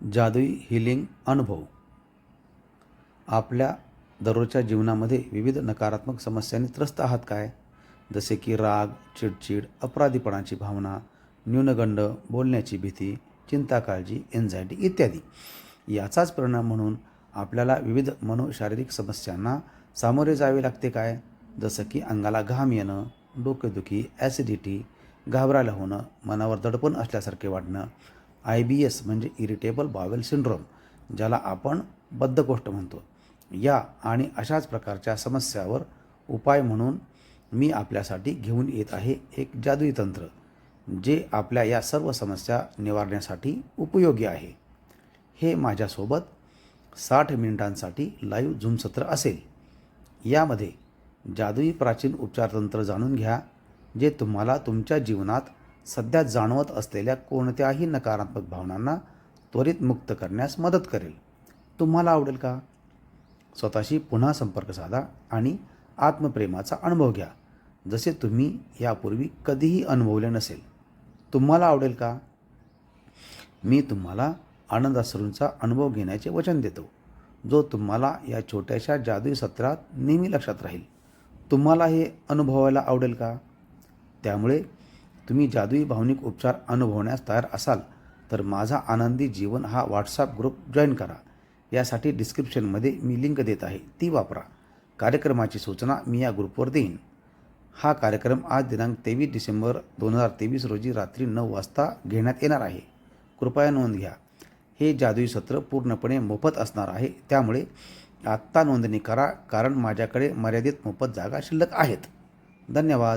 जादुई हिलिंग अनुभव. आपल्या दररोजच्या जीवनामध्ये विविध नकारात्मक समस्यांनी त्रस्त आहात काय? जसे की राग चिडचिड अपराधीपणाची भावना न्यूनगंड बोलण्याची भीती चिंता काळजी एन्झायटी इत्यादी. याचाच परिणाम म्हणून आपल्याला विविध मनोशारीरिक समस्यांना सामोरे जावे लागते काय? जसं की अंगाला घाम येणं डोकेदुखी ॲसिडिटी घाबरायला होणं मनावर दडपण असल्यासारखे वाटणं आय बी एस म्हणजे इरिटेबल बावेल सिंड्रोम ज्याला आपण बद्धकोष्ठ म्हणतो. या आणि अशाच प्रकारच्या समस्यावर उपाय म्हणून मी आपल्यासाठी घेऊन येत आहे एक जादुई तंत्र जे आपल्या या सर्व समस्या निवारण्यासाठी उपयोगी आहे. हे माझ्यासोबत साठ मिनिटांसाठी लाईव्ह झूम सत्र असेल. यामध्ये जादुई प्राचीन उपचारतंत्र जाणून घ्या जे तुम्हाला तुमच्या जीवनात सध्या जाणवत असलेल्या कोणत्याही नकारात्मक भावनांना त्वरित मुक्त करण्यास मदत करेल. तुम्हाला आवडेल का? स्वतःशी पुन्हा संपर्क साधा आणि आत्मप्रेमाचा अनुभव घ्या. जसे तुम्ही यापूर्वी कधीही अनुभवले नसेल. तुम्हाला आवडेल का? मी तुम्हाला आनंदासरूंचा अनुभव घेण्याचे वचन देतो. जो तुम्हाला या छोट्याशा जादुई सत्रात नेहमी लक्षात राहील. तुम्हाला हे अनुभवायला आवडेल का? त्यामुळे तुम्ही जादुई भावनिक उपचार अनुभवण्यास तयार असाल तर माझा आनंदी जीवन हा व्हॉट्सअप ग्रुप जॉईन करा. यासाठी डिस्क्रिप्शनमध्ये मी लिंक देत आहे ती वापरा. कार्यक्रमाची सूचना मी या ग्रुपवर देईन. हा कार्यक्रम आज दिनांक तेवीस डिसेंबर दोन हजार तेवीस रोजी रात्री नऊ वाजता घेण्यात येणार आहे. कृपया नोंद घ्या. हे जादुई सत्र पूर्णपणे मोफत असणार आहे त्यामुळे आत्ता नोंदणी करा कारण माझ्याकडे मर्यादित मोफत जागा शिल्लक आहेत. धन्यवाद.